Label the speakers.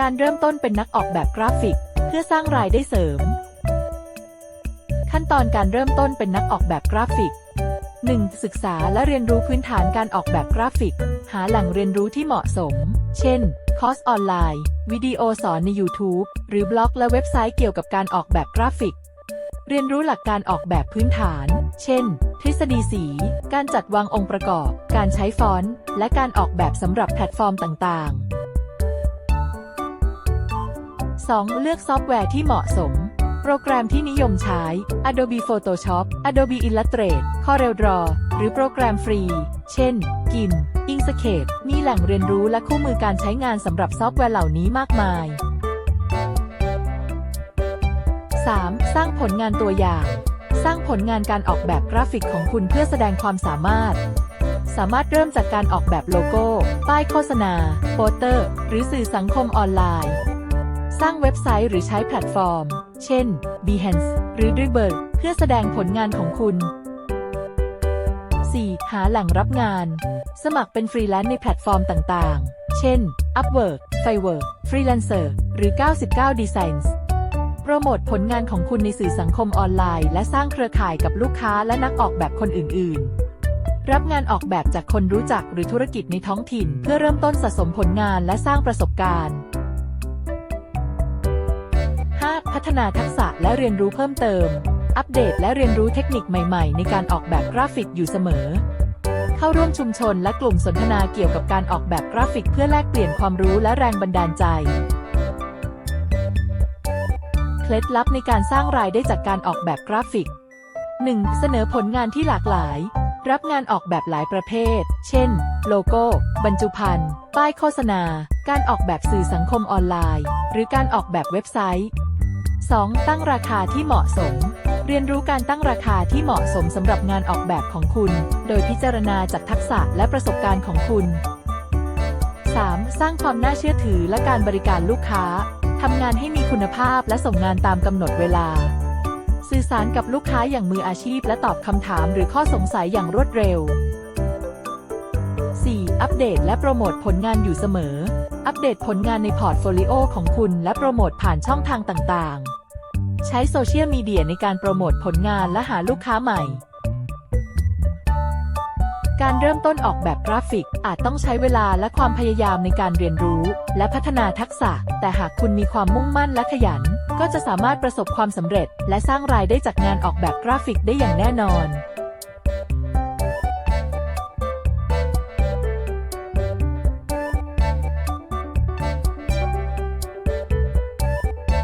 Speaker 1: การเริ่มต้นเป็นนักออกแบบกราฟิก เพื่อสร้างรายได้เสริม ขั้นตอนการเริ่มต้นเป็นนักออกแบบกราฟิก 1. ศึกษาและเรียนรู้พื้นฐานการออกแบบกราฟิก หาแหล่งเรียนรู้ที่เหมาะสม เช่น คอร์สออนไลน์ วิดีโอสอนใน YouTube หรือบล็อกและเว็บไซต์เกี่ยวกับการออกแบบกราฟิก เรียนรู้หลักการออกแบบพื้นฐาน เช่น ทฤษฎีสี การจัดวางองค์ประกอบ การใช้ฟอนต์ และการออกแบบสำหรับแพลตฟอร์มต่างๆ 2. เลือกซอฟต์แวร์ที่เหมาะสม โปรแกรมที่นิยมใช้ Adobe Photoshop Adobe Illustrator CorelDRAW หรือโปรแกรมฟรี เช่น GIMP Inkscape มีแหล่งเรียนรู้และคู่มือการใช้งานสำหรับซอฟต์แวร์เหล่านี้มากมาย 3. สร้างผลงานตัวอย่าง สร้างผลงานการออกแบบกราฟิกของคุณเพื่อแสดงความสามารถ สามารถเริ่มจากการออกแบบโลโก้ ป้ายโฆษณา โปสเตอร์ หรือสื่อสังคมออนไลน์ สร้างเว็บไซต์หรือใช้แพลตฟอร์ม เช่น Behance หรือ Dribbble เพื่อแสดงผลงานของคุณ 4. หาแหล่งรับงาน สมัครเป็นฟรีแลนซ์ในแพลตฟอร์มต่างๆ เช่น Upwork, Fiverr, Freelancer หรือ 99 Designs โปรโมทผลงานของคุณในสื่อสังคมออนไลน์ และสร้างเครือข่ายกับลูกค้าและนักออกแบบคนอื่น ๆ รับงานออกแบบจากคนรู้จักหรือธุรกิจในท้องถิ่น เพื่อเริ่มต้นสะสมผลงานและสร้างประสบการณ์ พัฒนาทักษะและเรียนรู้เพิ่มเติม อัปเดตและเรียนรู้เทคนิคใหม่ๆ ในการออกแบบกราฟิกอยู่เสมอ เข้าร่วมชุมชนและกลุ่มสนทนาเกี่ยวกับการออกแบบกราฟิกเพื่อแลกเปลี่ยนความรู้และแรงบันดาลใจ เคล็ดลับในการสร้างรายได้จากการออกแบบกราฟิก 1. เสนอผลงานที่หลากหลาย รับงานออกแบบหลายประเภท เช่น โลโก้ บรรจุภัณฑ์ ป้ายโฆษณา การออกแบบสื่อสังคมออนไลน์ หรือการออกแบบเว็บไซต์ 2. ตั้งราคาที่เหมาะสม เรียนรู้การตั้งราคาที่เหมาะสมสำหรับงานออกแบบของคุณ โดยพิจารณาจากทักษะและประสบการณ์ของคุณ 3. สร้างความน่าเชื่อถือและการบริการลูกค้า ทำงานให้มีคุณภาพและส่งงานตามกำหนดเวลา สื่อสารกับลูกค้าอย่างมืออาชีพและตอบคำถามหรือข้อสงสัยอย่างรวดเร็ว อัปเดตและโปรโมทผลงานอยู่เสมอ อัปเดตผลงานในพอร์ตโฟลิโอของคุณและโปรโมทผ่านช่องทางต่างๆ ใช้โซเชียลมีเดียในการโปรโมทผลงานและหาลูกค้าใหม่ การเริ่มต้นออกแบบกราฟิกอาจต้องใช้เวลาและความพยายามในการเรียนรู้และพัฒนาทักษะ แต่หากคุณมีความมุ่งมั่นและขยัน ก็จะสามารถประสบความสำเร็จ และสร้างรายได้จากงานออกแบบกราฟิกได้อย่างแน่นอน